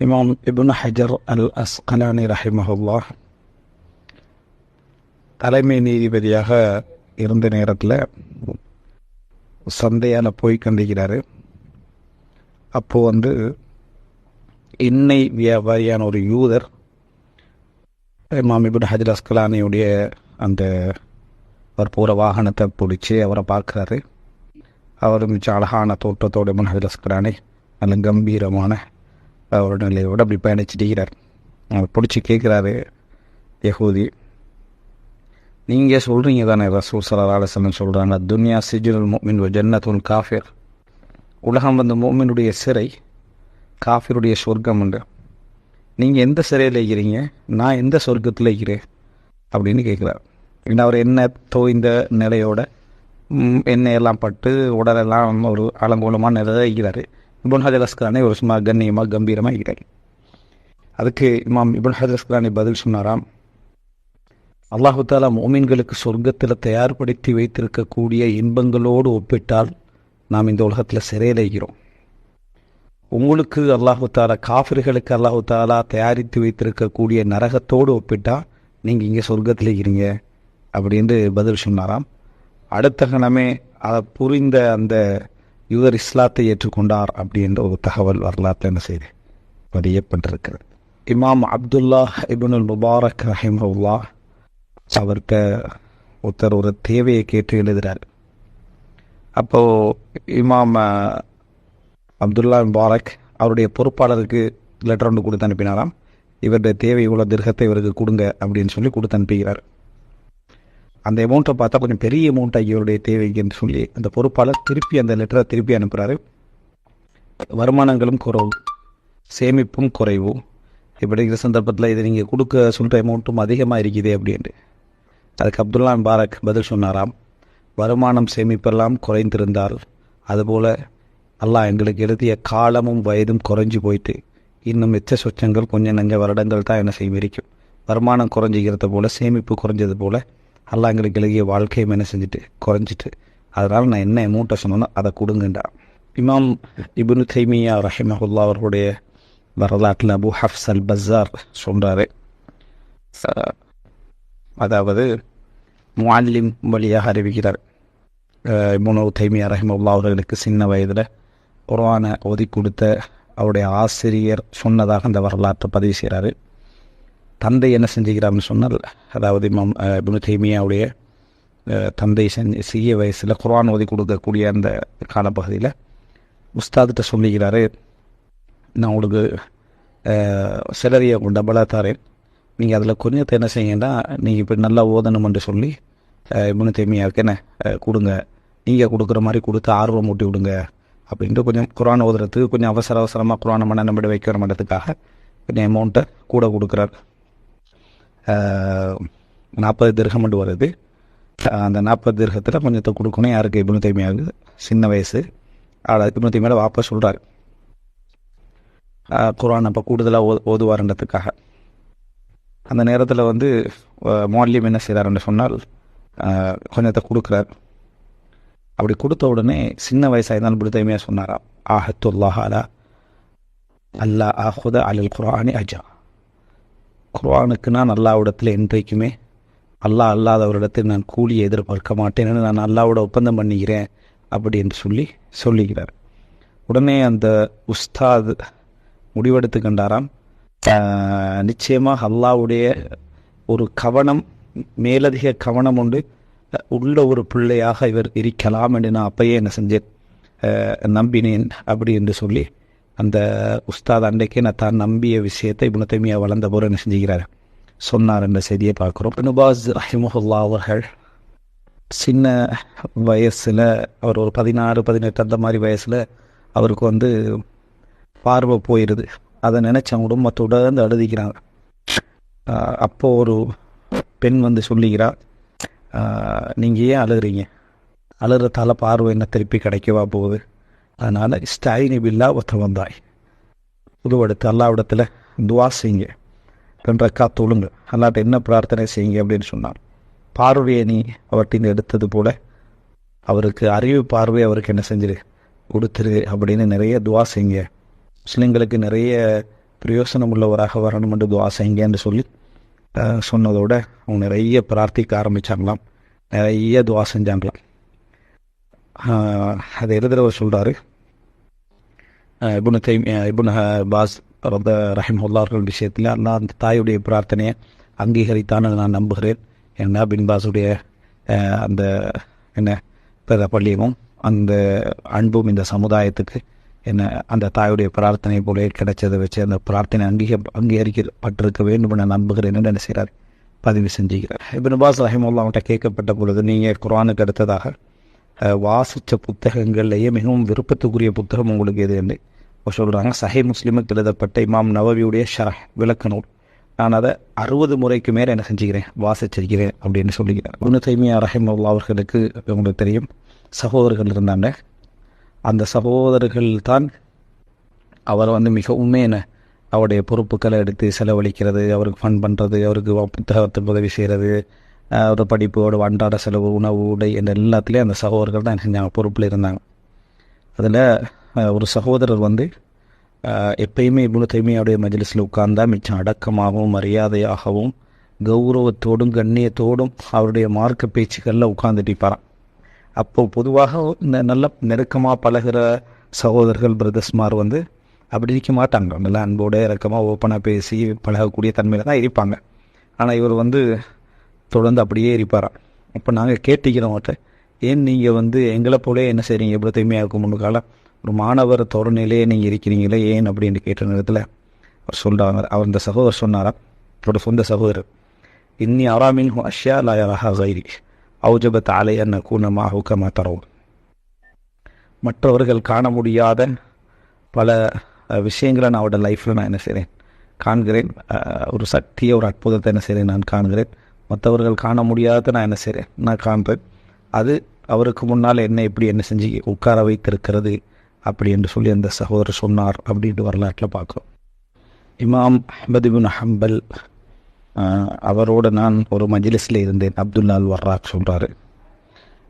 இமாம் Ibn Hajar அல் அஸ்கலானி ரஹிமஹுல்லா தலைமை நீதிபதியாக இருந்த நேரத்தில் சந்தையால் போய் கண்டிக்கிறாரு. அப்போது வந்து எண்ணெய் வியாபாரியான ஒரு யூதர் இமாம் இபுன் ஹஜர் அஸ்கலானியுடைய அந்த அவர் போகிற வாகனத்தை பிடிச்சி அவரை பார்க்குறாரு. அவர் மிச்ச அழகான தோற்றத்தோட இப்னு ஹஜர் அஸ்கலானி நல்ல கம்பீரமான அவரோட நிலையோடு அப்படி பயணிச்சுட்டுகிறார் அவர் பிடிச்சி கேட்குறாரு யகூதி நீங்கள் சொல்கிறீங்க தானே ரசூல் சல்லா அலுவலம் சொல்கிறாங்க துன்யா சிஜுல் மோமின் ஜன்னத்துல் காஃபிர். உலகம் வந்த மோமினுடைய சிறை காஃபிருடைய சொர்க்கம் உண்டு. நீங்கள் எந்த சிறையில் இருக்கிறீங்க? நான் எந்த சொர்க்கத்தில் இருக்கிறேன்? அப்படின்னு கேட்குறார். ஏன்னா அவர் என்ன தோய்ந்த நிலையோட எண்ணெயெல்லாம் எண்ணெய் எல்லாம் பட்டு உடலெல்லாம் ஒரு அலங்கோலமான நிலையில் இருக்கிறார். இபுன் ஹஜர் அஸ்கலானே ஒரு சும்மா கண்ணியமாக கம்பீரமாக இருக்கிறார். அதுக்கு இமாம் இபுன் ஹஜர் பதில் சொன்னாராம் அல்லாஹு தாலா மோமீன்களுக்கு சொர்க்கத்தில் தயார்படுத்தி வைத்திருக்கக்கூடிய இன்பங்களோடு ஒப்பிட்டால் நாம் இந்த உலகத்தில் சிறையில் உங்களுக்கு அல்லாஹு தாலா காஃபிர்களுக்கு அல்லாஹு தாலா தயாரித்து வைத்திருக்கக்கூடிய நரகத்தோடு ஒப்பிட்டால் நீங்கள் இங்கே சொர்க்கத்தில் இருக்கிறீங்க அப்படின்னு பதில் சொன்னாராம். அடுத்த கணமே அதை புரிந்த அந்த யூதர் இஸ்லாத்தை ஏற்றுக்கொண்டார் அப்படின்ற ஒரு தகவல் வரலாற்றில் என்ன செய்து பதியப்பட்டிருக்கிறது. இமாம் அப்துல்லா இப்னுல் முபாரக் ரஹிமவுல்லா அவர்கிட்ட ஒருத்தர் ஒரு தேவையை கேட்டு எழுதுகிறார் அப்போது இமாம் அப்துல்லா முபாரக் அவருடைய பொறுப்பாளருக்கு லெட்டர் ஒன்று கொடுத்து அனுப்பினாராம். இவருடைய தேவை இவ்வளோ திருகத்தை இவருக்கு கொடுங்க அப்படின்னு சொல்லி கொடுத்து அனுப்புகிறார். அந்த அமௌண்ட்டை பார்த்தா கொஞ்சம் பெரிய அமௌண்ட்டாக இவருடைய தேவைக்குன்னு சொல்லி அந்த பொறுப்பாளர் திருப்பி அந்த லெட்டரை திருப்பி அனுப்புகிறாரு வருமானங்களும் குறைவு சேமிப்பும் குறைவு. இப்படிங்கிற சந்தர்ப்பத்தில் இது நீங்கள் கொடுக்க சொல்கிற அமௌண்ட்டும் அதிகமாக இருக்குது அப்படின்ட்டு. அதுக்கு அப்துல்லா பாரக் பதில் சொன்னாராம் வருமானம் சேமிப்பெல்லாம் குறைந்திருந்தால் அதுபோல் அல்லாஹ் எங்களுக்கு எழுதிய காலமும் வயதும் குறைஞ்சி போயிட்டு இன்னும் மிச்ச சொச்சங்கள் கொஞ்சம் நஞ்ச வருடங்கள் தான் என்ன செய்யும் இருக்கும் வருமானம் குறைஞ்சிக்கிறது போல் சேமிப்பு குறைஞ்சது போல் அல்லாஹ் எங்களுக்கு எழுதிய வாழ்க்கையும் என்ன செஞ்சுட்டு குறைஞ்சிட்டு அதனால் நான் என்ன அமௌண்ட்டை சொன்னோன்னோ அதை கொடுங்கண்டா இமாம் இபுனு தைமியா ரஹிமஹுல்லா அவர்களுடைய வரலாற்றில் அபு ஹஃப்ஸ் அல் பஸார் சொல்கிறாரு அதாவது முஅல்லிம் வழியாக அறிவிக்கிறார். இபுனு தைமியா ரஹிமஹுல்லா அவர்களுக்கு சின்ன வயதில் குரானை ஒதுக்கி கொடுத்த அவருடைய ஆசிரியர் சொன்னதாக அந்த வரலாற்றை பதிவு செய்கிறாரு தந்தை என்ன செஞ்சுக்கிறார்னு சொன்னால் அதாவது இமாம் அஹ், இப்னு தைமியாவுடைய தந்தை செஞ்சு சிறிய வயசில் குரான் ஓதி கொடுக்கக்கூடிய அந்த காலப்பகுதியில் உஸ்தாதிட்ட சொல்லிக்கிறாரு நான் உங்களுக்கு சிலரியை கொண்ட தரேன் நீங்கள் அதில் கொஞ்சத்தை என்ன செய்யுங்கன்னா நீங்கள் இப்போ நல்லா ஓதணும்னு சொல்லி அஹ், இப்னு தைமியாவுக்கு என்ன கொடுங்க. நீங்கள் கொடுக்குற மாதிரி கொடுத்து ஆர்வம் மூட்டி விடுங்க. அப்படின்ட்டு கொஞ்சம் குரான் ஓதுறதுக்கு கொஞ்சம் அவசர அவசரமாக குரானை மன நம்பிட வைக்கிற மட்டத்துக்காக கொஞ்சம் அமௌண்ட்டை கூட கொடுக்குறாரு. நாற்பது திரகம் வருது. அந்த நாற்பது திரகத்தில் கொஞ்சத்தை கொடுக்கணும். யாருக்கு? இப்னு தைமியாவுக்கு. சின்ன வயசு. ஆள இப்னு தைமியாவில் வாப்பா சொல்கிறார் குரான் அப்போ கூடுதலாக ஓ ஓதுவார்ன்றதுக்காக. அந்த நேரத்தில் வந்து மோல்லியம் என்ன செய்கிறாருன்னு சொன்னால் கொஞ்சத்தை கொடுக்குறார். அப்படி கொடுத்த உடனே சின்ன வயசாக இருந்தாலும் இப்படி தைமையாக சொன்னாராம் ஆஹத்துல்லாஹ் அலா அல்லா ஆஹுத அலில் குரானி அஜா குர்ஆனுக்கு நான் அல்லாவிடத்தில் என்றைக்குமே அல்லாஹ் அல்லாதவரிடத்தில் நான் கூலியை எதிர்பார்க்க மாட்டேன் நான் அல்லாவோட ஒப்பந்தம் பண்ணிக்கிறேன் அப்படி என்று சொல்லி சொல்லுகிறார். உடனே அந்த உஸ்தாத் முடிவெடுத்து கண்டாராம். நிச்சயமாக அல்லாவுடைய ஒரு கவனம் மேலதிக கவனம் உண்டு. உள்ள ஒரு பிள்ளையாக இவர் இருக்கலாம் என்று நான் அப்பயே என்ன செஞ்சேன் நம்பினேன் அப்படி என்று சொல்லி அந்த உஸ்தாத் அன்றைக்கே நான் தான் நம்பிய விஷயத்தை இப்னு தைமியா வளர்ந்த போது என்ன செஞ்சுக்கிறார்? சொன்னார் என்ற செய்தியை பார்க்குறோம். நுபாஸ் ரஹிமுல்லா அவர்கள் சின்ன வயசில் அவர் ஒரு பதினாறு பதினெட்டு அந்த மாதிரி வயசில் அவருக்கு வந்து பார்வை போயிடுது அதை நினச்ச குடும்பத்தோட வந்து அழுதிக்கிறாங்க அப்போது ஒரு பெண் வந்து சொல்லிக்கிறா நீங்கள் ஏன் அழுகிறீங்க? அழுகிறதால பார்வை என்ன திருப்பி கிடைக்கவா போகுது? அதனால் ஸ்டாயினி பில்லா ஒருத்த வந்தாய். உருவெடுத்து அல்லாவிடத்தில் துவா செய்யுங்க. ரெண்டு ரக்கா தொழுங்க அல்லாட்ட என்ன பிரார்த்தனை செய்யுங்க அப்படின்னு சொன்னார் பார்வையை நீ அவற்றின் எடுத்தது போல அவருக்கு அறிவு பார்வை அவருக்கு என்ன செஞ்சிரு? கொடுத்துரு அப்படின்னு நிறைய துவா செய்யுங்க. முஸ்லீம்களுக்கு நிறைய பிரயோசனம் உள்ளவராக வரணும் என்று துவா செய்யுங்கன்னு சொல்லி சொன்னதோட அவங்க நிறைய பிரார்த்திக்க ஆரம்பிச்சாங்களாம். நிறைய துவா செஞ்சாங்களாம். அதை எழுதுறவர் சொல்கிறாரு இபுனு தைம் இபுன் பாஸ் ரத ரஹிமுல்லா அவர்கள் விஷயத்தில் நான் அந்த தாயுடைய பிரார்த்தனையை அங்கீகரித்தான்னு நான் நம்புகிறேன். ஏன்னா பின் பாஸுடைய அந்த என்ன பிற பள்ளியமும் அந்த அன்பும் இந்த சமுதாயத்துக்கு என்ன அந்த தாயுடைய பிரார்த்தனை போல கிடைச்சதை வச்சு அந்த பிரார்த்தனை அங்கீக அங்கீகரிக்கப்பட்டிருக்க வேண்டும் என நம்புகிறேன் என்று என்ன செய்கிறார் பதிவு செஞ்சுக்கிறார். இபின் பாஸ் ரஹிமுல்லா அவன்கிட்ட கேட்கப்பட்ட பொழுது நீங்கள் குரானுக்கு அடுத்ததாக வாசித்த புத்தகங்கள்லேயே மிகவும் விருப்பத்துக்குரிய புத்தகம் உங்களுக்கு எது என்று சொல்கிறாங்க சஹை முஸ்லீமுக்கு எழுதப்பட்ட இமாம் நவவியுடைய ஷரஹ் விளக்க நூல். நான் அதை அறுபது முறைக்கு மேலே என்ன செஞ்சுக்கிறேன்? வாசிச்சிருக்கிறேன் அப்படின்னு சொல்லிக்கிறேன் குணு தைமியா ரஹிமுல்லா அவர்களுக்கு உங்களுக்கு தெரியும். சகோதரர்கள் இருந்தாங்க. அந்த சகோதரர்கள் தான் அவர் வந்து மிகவுமே என்ன அவருடைய பொறுப்புகளை எடுத்து செலவழிக்கிறது அவருக்கு ஃபன் பண்ணுறது அவருக்கு புத்தகத்தின் உதவி செய்கிறது ஒரு படிப்போட அன்றாட செலவு உணவு உடை என்ற எல்லாத்துலேயும் அந்த சகோதரர்கள் தான் செஞ்சாங்க பொறுப்பில் இருந்தாங்க. அதில் ஒரு சகோதரர் வந்து எப்பயுமே இவ்வளோ தைமையாவுடைய மஜிலிஸில் உட்கார்ந்தா மிச்சம் அடக்கமாகவும் மரியாதையாகவும் கௌரவத்தோடும் கண்ணியத்தோடும் அவருடைய மார்க்க பேச்சுக்களில் உட்கார்ந்துட்டு அப்போது பொதுவாக இந்த நல்ல நெருக்கமாக பழகுற சகோதரர்கள் பிரதர்ஸ்மார் வந்து அப்படி இருக்க மாட்டாங்க. நல்லா அன்போட இறக்கமாக ஓப்பனாக பேசி பழகக்கூடிய தன்மையில் தான் இருப்பாங்க. ஆனால் இவர் வந்து தொடர்ந்து அப்படியே இருப்பாராம் அப்போ நாங்கள் கேட்டுக்கிறோம் அவர்கிட்ட. ஏன் நீங்கள் வந்து எங்களை போலே என்ன செய்கிறீங்க எவ்வளோ தூய்மையாக இருக்கும் முன்னுக்கால ஒரு மாணவர் தோரணையிலேயே நீங்கள் இருக்கிறீங்களே ஏன் அப்படின்னு கேட்ட நேரத்தில் அவர் சொல்கிறாங்க அவர் இந்த சகோதரர் சொன்னாராம் அவரோட சொந்த சகோதரர். இன்னி அராமின் அஷ்யா லாயராக கைரி அவுஜபத் ஆலை அன்ன கூனமாக ஊக்கமாக தரவும் மற்றவர்கள் காண முடியாத பல விஷயங்களை நான் அவரோட லைஃப்பில் நான் என்ன செய்கிறேன் காண்கிறேன். ஒரு சக்தியை ஒரு அற்புதத்தை என்ன செய்கிறேன் நான் காண்கிறேன். மற்றவர்கள் காண முடியாததை நான் என்ன செய்கிறேன் நான் காண்பேன். அது அவருக்கு முன்னால் என்ன எப்படி என்ன செஞ்சு உட்கார வைத்திருக்கிறது அப்படி என்று சொல்லி அந்த சகோதரர் சொன்னார் அப்படின்ட்டு வரலாற்றில் பார்க்குறோம். இமாம் அஹமதுபின் ஹம்பல் அவரோட நான் ஒரு மஜ்லிஸில் இருந்தேன். அப்துல்லால் வர்ராக் சொல்கிறாரு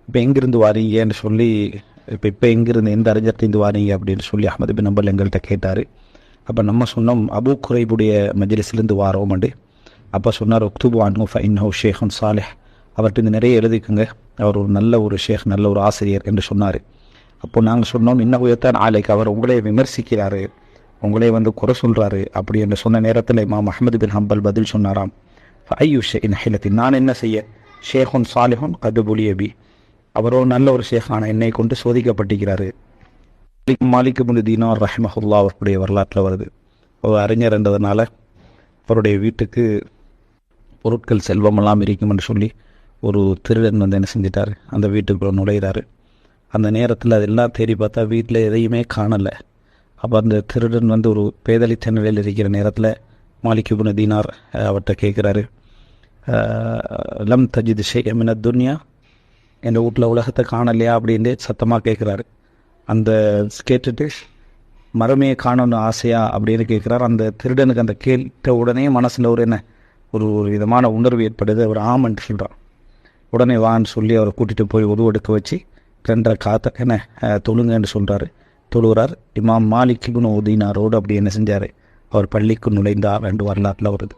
இப்போ எங்கிருந்து வாரீங்கன்னு சொல்லி இப்போ இப்போ எங்கிருந்து எந்த அறிஞர்லேருந்து வாரீங்க? அப்படின்னு சொல்லி அஹமது பின் ஹம்பல் எங்கள்கிட்ட கேட்டார். அப்போ நம்ம சொன்னோம் அபு குறைபுடைய மஜ்லிஸ்லேருந்து வாரோம்ண்டு அப்போ சொன்னார் ஒக்துபு அன்ஹு ஃபைன்ஹு ஷேகன் சாலிஹ். அவர்கிட்ட இந்த நிறைய எழுதிக்குங்க. அவர் ஒரு நல்ல ஒரு ஷேக் நல்ல ஒரு ஆசிரியர் என்று சொன்னார். அப்போ நாங்கள் சொன்னோம் இன்னும் உயர்த்தான் ஆலைக்கு அவர் உங்களே விமர்சிக்கிறாரு. உங்களே வந்து குறை சொல்கிறாரு அப்படி என்று சொன்ன நேரத்தில் இமாம் மஹமது பின் ஹம்பல் பதில் சொன்னாராம். ஐயு ஷே இன் இன்ஹிலத்தி நான் என்ன செய்ய? ஷேஹுன் சாலிஹுன் கதுபுலியபி அவரோ நல்ல ஒரு ஷேக் ஆனால் என்னை கொண்டு சோதிக்கப்பட்டிருக்கிறாரு. மாலிக் முன் தீனார் ரஹமஹுல்லா அவருடைய வரலாற்றில் வருது. ஒரு அறிஞர் என்றதுனால அவருடைய வீட்டுக்கு பொருட்கள் செல்வமெல்லாம் இருக்கும் என்று சொல்லி ஒரு திருடன் வந்து என்ன செஞ்சிட்டார்? அந்த வீட்டுக்குள்ளே நுழையிறாரு. அந்த நேரத்தில் அதெல்லாம் தேடி பார்த்தா வீட்டில் எதையுமே காணலை. அப்போ அந்த திருடன் வந்து ஒரு பேதலித்த நிலையில் இருக்கிற நேரத்தில் மாலிக் தீனார் அவர்கிட்ட கேட்குறாரு லம் தஜித் ஷே எமின துன்யா? என் வீட்டில் உலகத்தை காணலையா? அப்படின்ட்டு சத்தமாக கேட்குறாரு அந்த கேட்டுட்டு மரமையை காணணும் ஆசையா? அப்படின்னு கேட்குறாரு அந்த திருடனுக்கு அந்த கேட்ட உடனே மனசில் ஒரு என்ன ஒரு ஒரு விதமான உணர்வு ஏற்படுது. அவர் ஆமன்ட்டு சொல்கிறான் உடனே வான்னு சொல்லி அவரை கூட்டிகிட்டு போய் உருவெடுக்க வச்சு கண்ட காத்த என்ன தொழுங்கன்னு சொல்கிறாரு தொழுகிறார். இமாம் மாலிக் இப்னு உதீனாரோடு அப்படி என்ன செஞ்சார்? அவர் பள்ளிக்கு நுழைந்தார் ரெண்டு வரலாற்றில் வருது